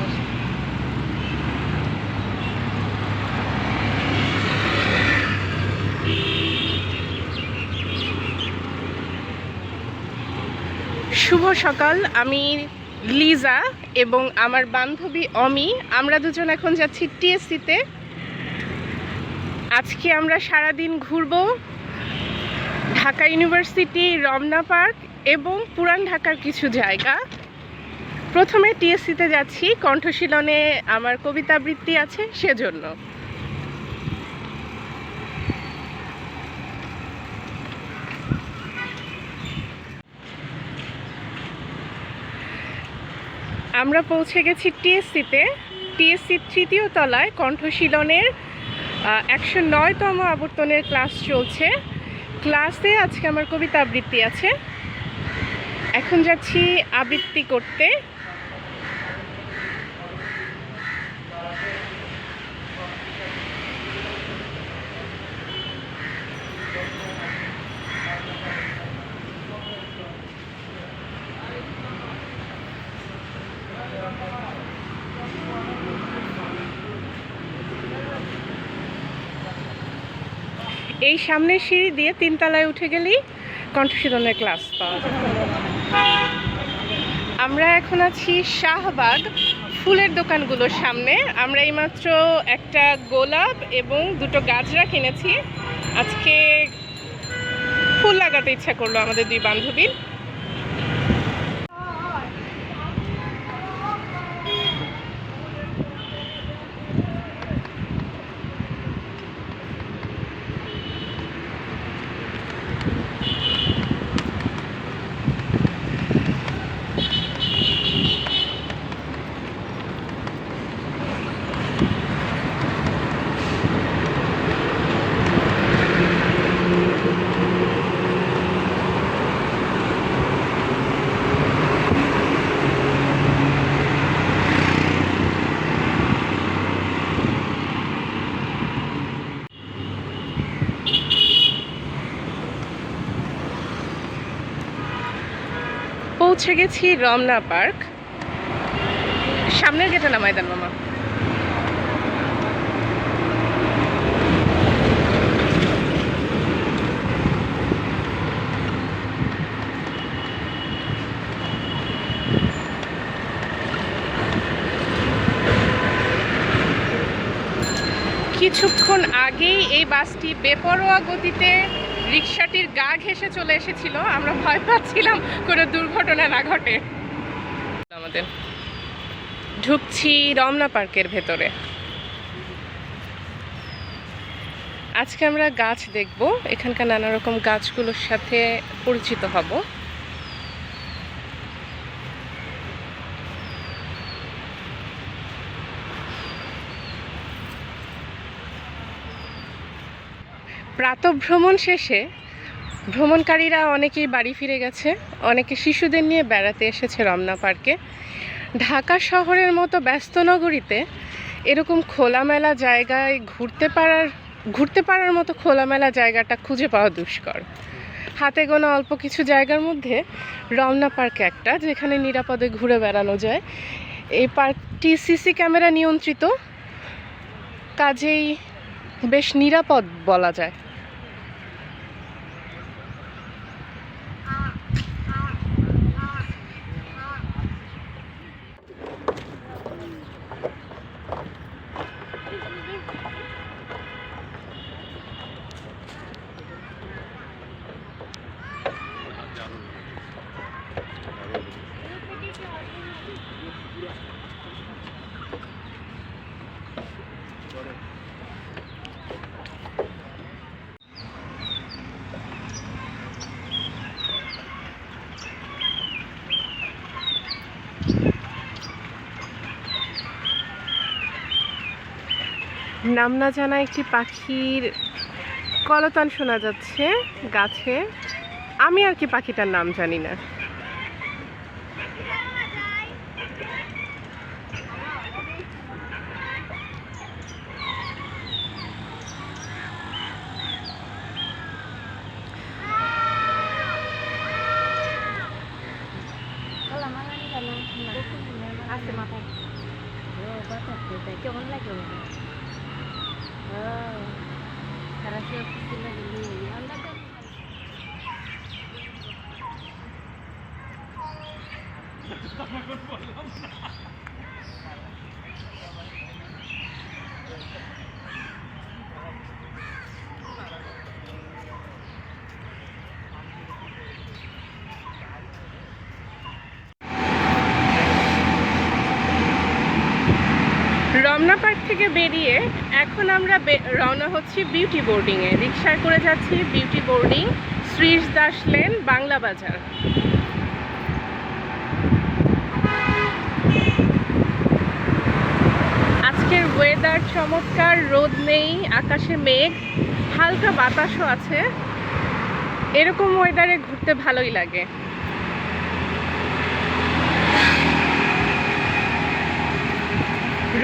বসে। শুভ সকাল, আমি লিজা এবং আমার বান্ধবী অমি। আমরা দুজন এখন যাচ্ছি টিএসসিতে। আজকে আমরা সারাদিন ঘুরবো ঢাকা ইউনিভার্সিটি, রমনা পার্ক এবং পুরান ঢাকার কিছু জায়গা। প্রথমে টিএসসিতে যাচ্ছি, কণ্ঠশীলনে আমার কবিতা আবৃত্তি আছে সেজন্য। আমরা পৌঁছে গেছি টিএসসিতে। টিএসসির তৃতীয় তলায় কণ্ঠশীলনের একশো নয়তম আবর্তনের ক্লাস চলছে। ক্লাসে আজকে আমার কবিতা আবৃত্তি আছে। এখন যাচ্ছি আবৃত্তি করতে। এই সামনের সিঁড়ি দিয়ে তিনতলায় উঠে গেলেই কণ্ঠশীলনের ক্লাস পাওয়া আমরা এখন আছি শাহবাগ ফুলের দোকানগুলোর সামনে। আমরা এইমাত্র একটা গোলাপ এবং দুটো গাজরা কিনেছি। আজকে ফুল লাগাতে ইচ্ছা করল আমাদের দুই বান্ধবীর পৌঁছে গেছি রমনা পার্ক। সামনের গেটে নামাই দেন মামা? কিছুক্ষণ আগেই এই বাসটি বেপরোয়া গতিতে রিক্সাটির গা ঘেসে চলে এসেছিল। আমরা ভয় পাচ্ছিলাম কোনো দুর্ঘটনা না ঘটে। আমাদের ঢুকছি রমনা পার্কের ভেতরে। আজকে আমরা গাছ দেখব। এখানকার নানা রকম গাছগুলোর সাথে পরিচিত হব। প্রাতভ্রমণ শেষে ভ্রমণকারীরা অনেকেই বাড়ি ফিরে গেছে। অনেকে শিশুদের নিয়ে বেড়াতে এসেছে রমনা পার্কে। ঢাকা শহরের মতো ব্যস্ত নগরীতে এরকম খোলামেলা জায়গায় ঘুরতে পারার ঘুরতে পারার মতো খোলামেলা জায়গাটা খুঁজে পাওয়া দুষ্কর। হাতে গোনা অল্প কিছু জায়গার মধ্যে রমনা পার্ক একটা, যেখানে নিরাপদে ঘুরে বেড়ানো যায়। এই পার্কটি সিসি ক্যামেরা নিয়ন্ত্রিত, কাজেই বেশ নিরাপদ বলা যায়। নাম না জানা একটি পাখির কলতান শোনা যাচ্ছে গাছে। আমি আর কি পাখিটার নাম জানি না আছে মাথায় বাতাস খেতে কেমন লাগে ওটা সারা সে অফিসে লাগলে আমরা তো রমনা পার্ক থেকে বেরিয়ে এখন আমরা রওনা হচ্ছি বিউটি বোর্ডিংয়ে রিক্সায় করে যাচ্ছি beauty boarding Shrish Das lane Bangla Bazar. আজকের ওয়েদার চমৎকার, রোদ নেই, আকাশে মেঘ, হালকা বাতাসও আছে। এরকম ওয়েদারে ঘুরতে ভালোই লাগে।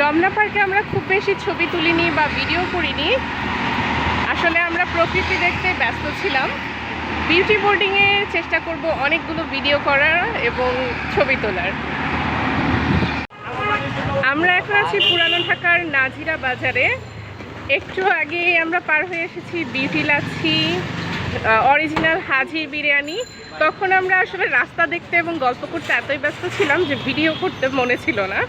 রমনা পার্কে আমরা খুব বেশি ছবি তুলিনি বা ভিডিও করিনি। আসলে আমরা প্রকৃতি দেখতে ব্যস্ত ছিলাম। বিউটি বোর্ডিংয়ে চেষ্টা করব অনেকগুলো ভিডিও করার এবং ছবি তোলার। আমরা এখন আছি পুরানো ঢাকার নাজিরা বাজারে। একটু আগে আমরা পার হয়ে এসেছি বিউটি লাচ্ছি অরিজিনাল হাজি বিরিয়ানি। তখন আমরা আসলে রাস্তা দেখতে এবং গল্প করতে এতই ব্যস্ত ছিলাম যে ভিডিও করতে মনে ছিল না।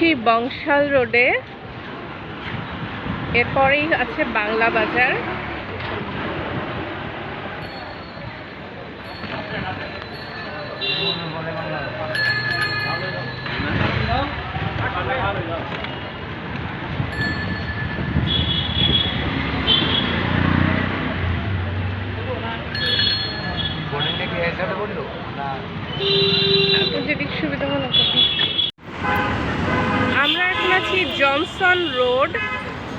ঢুকছি বংশাল রোডে। এরপরেই আছে বাংলা বাজার বোর্ডিংটা কি একসাথে বলল না আপনার যেদিক সুবিধা মনে করুন আমরা এখন আছি জনসন রোড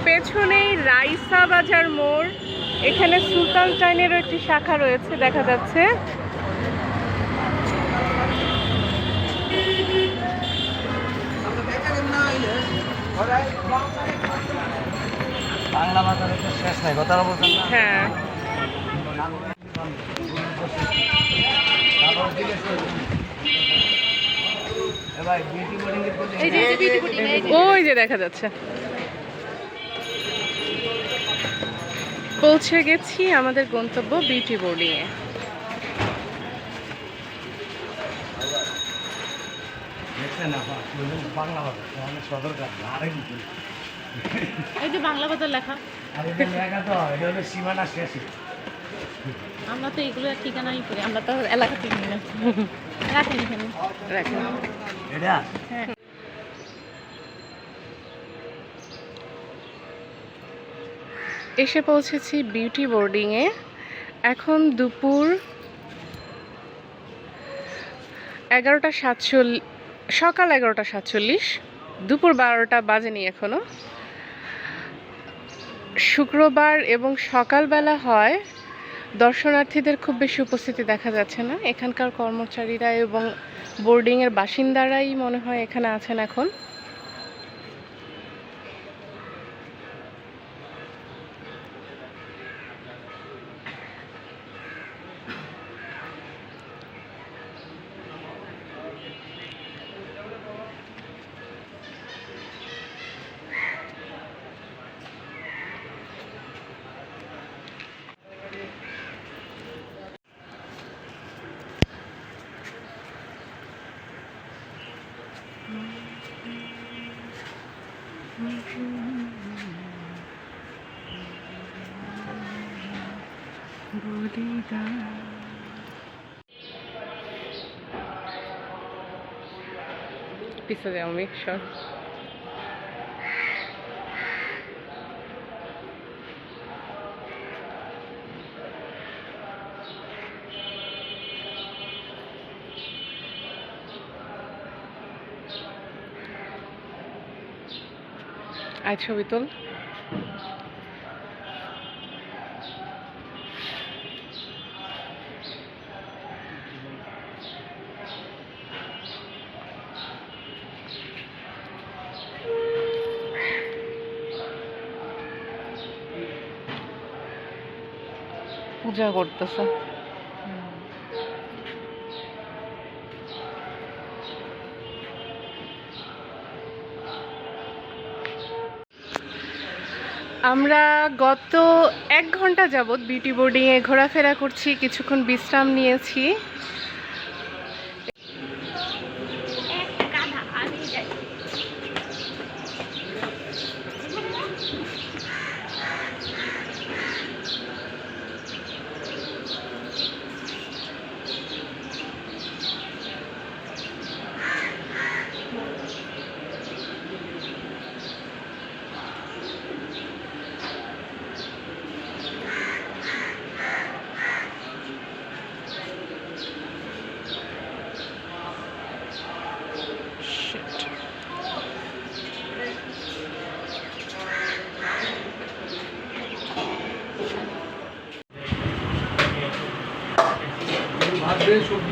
পেছনেই রাইসা বাজার মোড় এখানে সুলতান টাইনেরও একটি শাখা রয়েছে দেখা যাচ্ছে। বাংলা বাজারে তো শেষ নাই কথাটা বলছেন হ্যাঁ। তারপরে জিজ্ঞেস করবেন। এ ভাই বিউটি বোর্ডিং এর বললে এই যে এই যে beauty boarding, এই যে। ওই যে দেখা যাচ্ছে পৌঁছে গেছি আমাদের গন্তব্য বিউটি বোর্ডিংয়ে। এই যে বাংলা বাজার লেখা। এটা লেখা তো এটা হলো সীমানা শেষ। আমরা তো এগুলো ঠিকানাই করি আমরা তো এলাকা চিনি না রাখেন এখানে। রাখেন এটা? হ্যাঁ। এসে পৌঁছেছি বিউটি বোর্ডিংয়ে এখন দুপুর এগারোটা সাতচল্লিশ সকাল এগারোটা সাতচল্লিশ, দুপুর বারোটা বাজেনি এখনও শুক্রবার এবং সকালবেলা হয়, দর্শনার্থীদের খুব বেশি উপস্থিতি দেখা যাচ্ছে না। এখানকার কর্মচারীরা এবং বোর্ডিংয়ের বাসিন্দারাই মনে হয় এখানে আছেন এখন। পিছে যাও আমি সর আয় ছবি তোল পূজা করতেছে। আমরা গত এক ঘণ্টা যাবৎ বিউটি বোর্ডিংয়ে ঘোরাফেরা করছি কিছুক্ষণ বিশ্রাম নিয়েছি।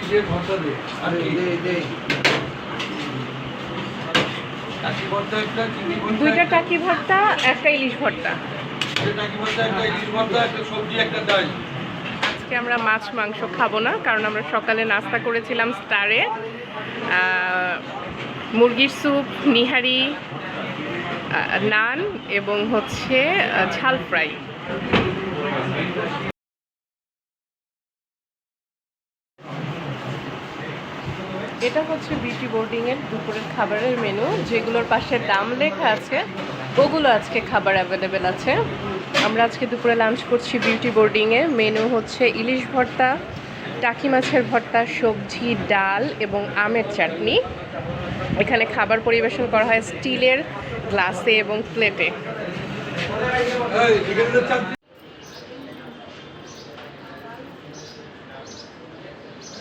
দে ভর্তা দে। আর কি? টাকি ভর্তা একটা চিংড়ি ভর্তা দুইটা টাকি ভর্তা একটা ইলিশ ভর্তা। টাকি ভর্তা একটা ইলিশ ভর্তা একটা সবজি একটা ডাল। আজকে আমরা মাছ মাংস খাব না কারণ আমরা সকালে নাস্তা করেছিলাম স্টারে। মুরগির স্যুপ নিহারি নান এবং হচ্ছে ঝাল ফ্রাই। এটা হচ্ছে বিউটি বোর্ডিংয়ের দুপুরের খাবারের মেনু যেগুলোর পাশে দাম লেখা আছে। ওগুলো আজকে খাবার অ্যাভেলেবেল আছে। আমরা আজকে দুপুরে লাঞ্চ করছি বিউটি বোর্ডিংয়ে মেনু হচ্ছে ইলিশ ভর্তা, টাকি মাছের ভর্তা, সবজি, ডাল এবং আমের চাটনি। এখানে খাবার পরিবেশন করা হয় স্টিলের গ্লাসে এবং প্লেটে।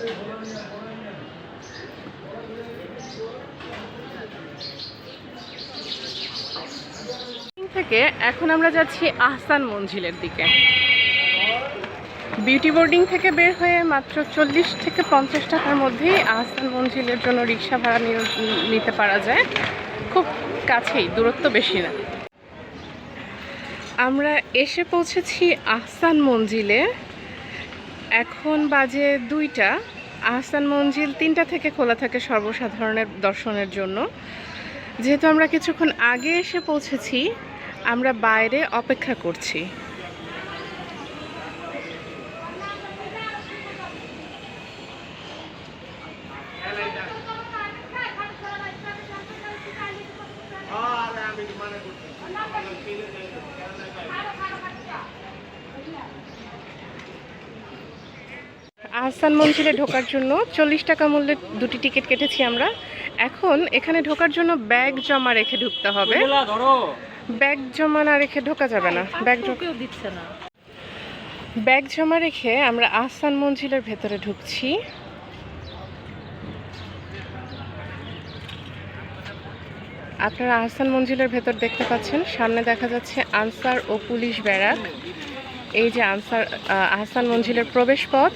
এই এখানে থেকে। এখন আমরা যাচ্ছি আহসান মঞ্জিলের দিকে। বিউটি বোর্ডিং থেকে বের হয়ে মাত্র চল্লিশ থেকে পঞ্চাশ টাকার মধ্যেই আহসান মঞ্জিলের জন্য রিক্সা ভাড়া নিতে পারা যায়। খুব কাছেই, দূরত্ব বেশি না। আমরা এসে পৌঁছেছি আহসান মঞ্জিলে। এখন বাজে দুইটা। আহসান মঞ্জিল তিনটা থেকে খোলা থাকে সর্বসাধারণের দর্শনের জন্য। যেহেতু আমরা কিছুক্ষণ আগে এসে পৌঁছেছি আমরা বাইরে অপেক্ষা করছি। আহসান মঞ্জিলে ঢোকার জন্য চল্লিশ টাকা মূল্যের দুটি টিকিট কেটেছি আমরা। এখন এখানে ঢোকার জন্য ব্যাগ জমা রেখে ঢুকতে হবে। ব্যাগ জমা না রেখে ঢোকা যাবে না। ব্যাগ ঢোক- কেউ দিচ্ছে না। ব্যাগ জমা রেখে আমরা আহসান মঞ্জিলের ভেতরে ঢুকছি। আপনারা আহসান মঞ্জিলের ভেতর দেখতে পাচ্ছেন সামনে দেখা যাচ্ছে আনসার ও পুলিশ ব্যারাক। এই যে আনসার আহসান মঞ্জিলের প্রবেশ পথ।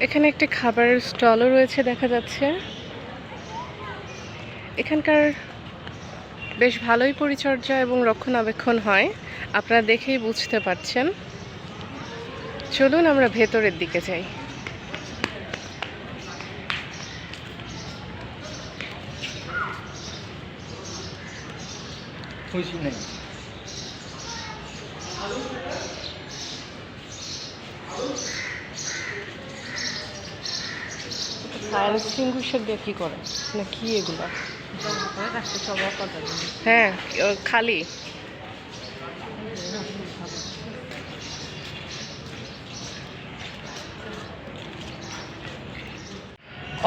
এখানে একটি খাবারের স্টলও রয়েছে, দেখা যাচ্ছে। এখানকার বেশ ভালোই পরিচর্যা এবং রক্ষণাবেক্ষণ হয়। আপনারা দেখেই বুঝতে পারছেন। চলুন আমরা ভেতরের দিকে যাই। খুশি নেই। ফায়ার এক্সটিংগুইশার দিয়ে কী করে? না কি এগুলো? হ্যাঁ খালি।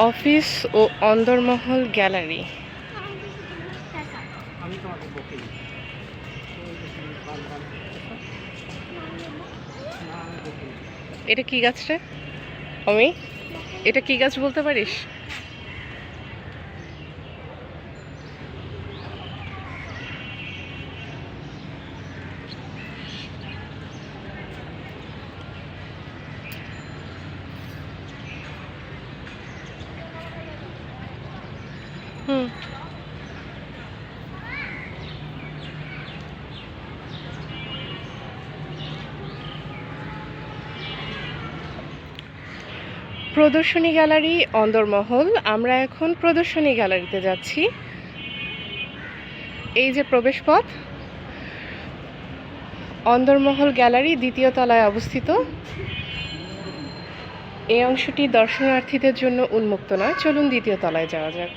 অফিস ও অন্দরমহল গ্যালারি। আমি এটা কি গাছ রে অমি? এটা কি গাছ বলতে পারিস? প্রদর্শনী গ্যালারি অন্দরমহল আমরা এখন প্রদর্শনী গ্যালারিতে যাচ্ছি। এই যে প্রবেশপথ অন্দরমহল গ্যালারি দ্বিতীয় তলায় অবস্থিত। এই অংশটি দর্শনার্থীদের জন্য উন্মুক্ত না। চলুন দ্বিতীয় তলায় যাওয়া যাক।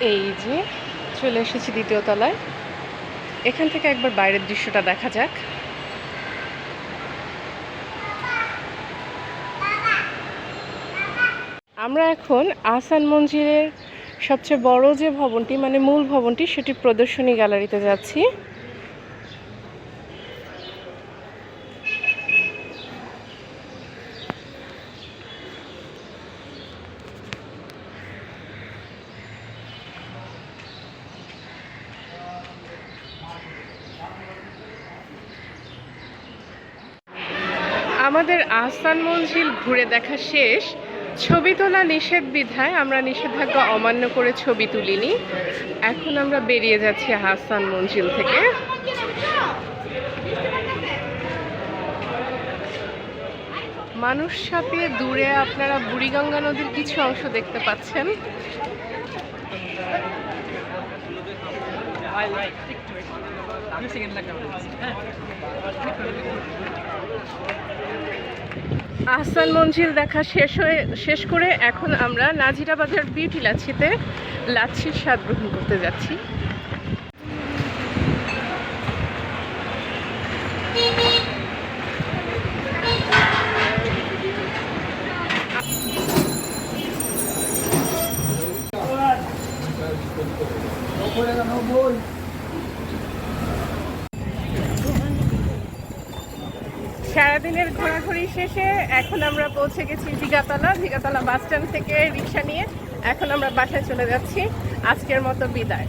এই যে, চলে এসেছি দ্বিতীয় তলায়। এখান থেকে একবার বাইরের দৃশ্যটা দেখা যাক। আমরা এখন আসান মঞ্জিরের সবচেয়ে বড় যে ভবনটি মানে মূল ভবনটি, সেটি প্রদর্শনী গ্যালারিতে যাচ্ছি আমাদের আহসান মঞ্জিল ঘুরে দেখা শেষ। ছবি তোলা নিষেধ বিধায় আমরা নিষেধাজ্ঞা অমান্য করে ছবি তুলিনি। এখন আমরা বেরিয়ে যাচ্ছি আহসান মঞ্জিল থেকে। মানুষ ছাপিয়ে দূরে, আপনারা বুড়িগঙ্গা নদীর কিছু অংশ দেখতে পাচ্ছেন। আহসান মঞ্জিল দেখা শেষ হয়ে, শেষ করে এখন আমরা নাজিরা বাজার বিউটি লাচ্ছিতে লাচ্ছির স্বাদ গ্রহণ করতে যাচ্ছি। সারাদিনের ঘোরাঘুরি শেষে এখন আমরা পৌঁছে গেছি জিগাতলা জিগাতলা বাস স্ট্যান্ড থেকে রিক্সা নিয়ে। এখন আমরা বাসায় চলে যাচ্ছি। আজকের মতো বিদায়।